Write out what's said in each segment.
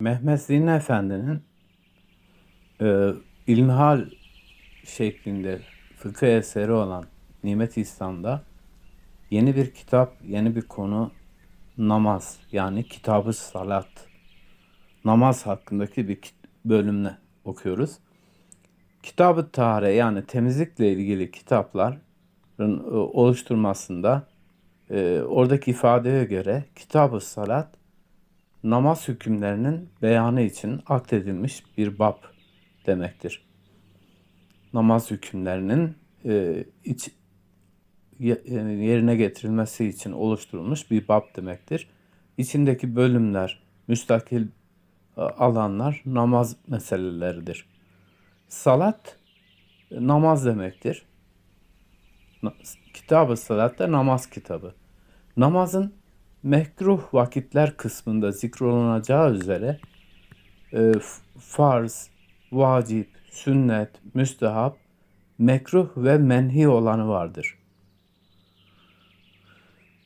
Mehmet Zihni Efendi'nin e, ilmihal şeklinde fıkıh eseri olan Nimet-i İslam'da yeni bir kitap, yeni bir konu namaz yani kitabı salat. Namaz hakkındaki bir bölümle okuyoruz. Kitab-ı Tahare yani temizlikle ilgili kitapların e, oluşturmasında e, oradaki ifadeye göre Kitab-ı Salat namaz hükümlerinin beyanı için akdedilmiş bir bab demektir. Namaz hükümlerinin e, iç, yerine getirilmesi için oluşturulmuş bir bab demektir. İçindeki bölümler, müstakil e, alanlar namaz meseleleridir. Salat e, namaz demektir. Kitab-ı Salat da namaz kitabı. Namazın mekruh vakitler kısmında zikrolunacağı üzere e, farz, vacip, sünnet, müstehap, mekruh ve menhi olanı vardır.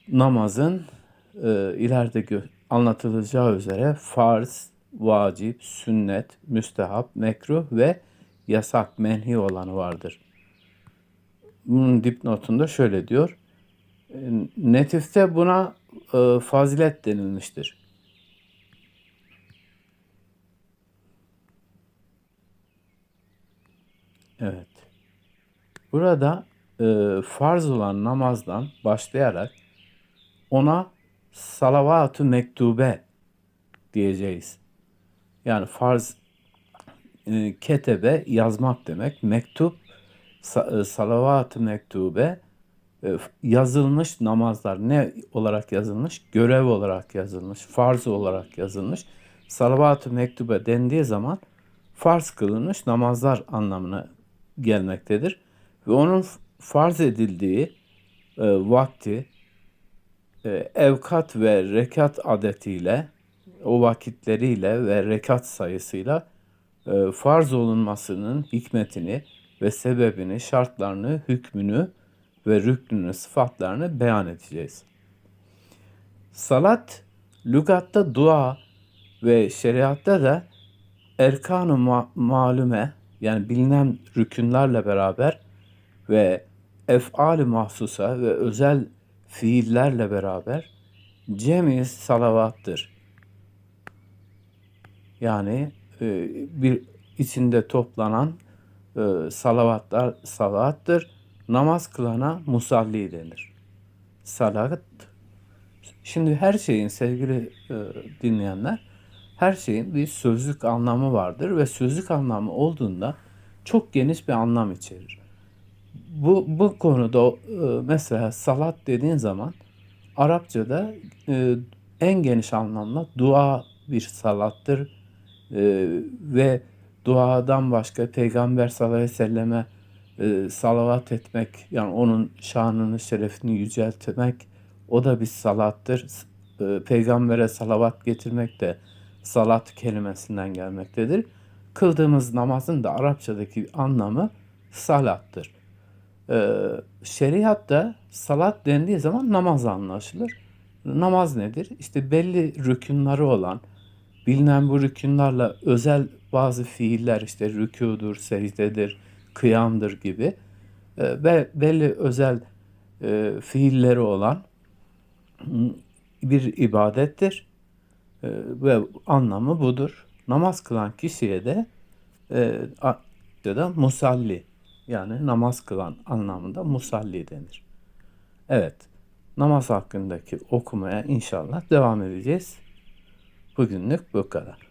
Namazın e, ileride anlatılacağı üzere farz, vacip, sünnet, müstehap, mekruh ve yasak, menhi olanı vardır. Bunun dipnotunda şöyle diyor. E, Netifte buna e, fazilet denilmiştir. Evet. Burada e, farz olan namazdan başlayarak ona salavat-ı mektube diyeceğiz. Yani farz e, ketebe yazmak demek. Mektup sa- e, salavat-ı mektube yazılmış namazlar ne olarak yazılmış? Görev olarak yazılmış, farz olarak yazılmış. Salavat-ı mektube dendiği zaman farz kılınmış namazlar anlamına gelmektedir. Ve onun farz edildiği e, vakti e, evkat ve rekat adetiyle, o vakitleriyle ve rekat sayısıyla e, farz olunmasının hikmetini ve sebebini, şartlarını, hükmünü ve rüknünü, sıfatlarını beyan edeceğiz. Salat, lügatta dua ve şeriatta da erkan-ı ma- malume yani bilinen rükünlerle beraber ve ef'al-i mahsusa ve özel fiillerle beraber cemi salavattır. Yani e, bir içinde toplanan e, salavatlar salavattır. Namaz kılana musalli denir. Salat Şimdi her şeyin sevgili e, dinleyenler, her şeyin bir sözlük anlamı vardır ve sözlük anlamı olduğunda çok geniş bir anlam içerir. Bu bu konuda e, mesela salat dediğin zaman Arapçada e, en geniş anlamda dua bir salattır E, ve duadan başka Peygamber sallallahu aleyhi ve selleme e, salavat etmek yani onun şanını şerefini yüceltmek o da bir salattır. E, Peygambere salavat getirmek de salat kelimesinden gelmektedir. Kıldığımız namazın da Arapçadaki anlamı salattır. Ee, şeriatta salat dendiği zaman namaz anlaşılır. Namaz nedir? İşte belli rükünleri olan, bilinen bu rükünlerle özel bazı fiiller işte rükûdur, secdedir, kıyamdır gibi e, ve belli özel e, fiilleri olan bir ibadettir E, ve anlamı budur. Namaz kılan kişiye de e, ya da musalli yani namaz kılan anlamında musalli denir. Evet, namaz hakkındaki okumaya inşallah devam edeceğiz. Bugünlük bu kadar.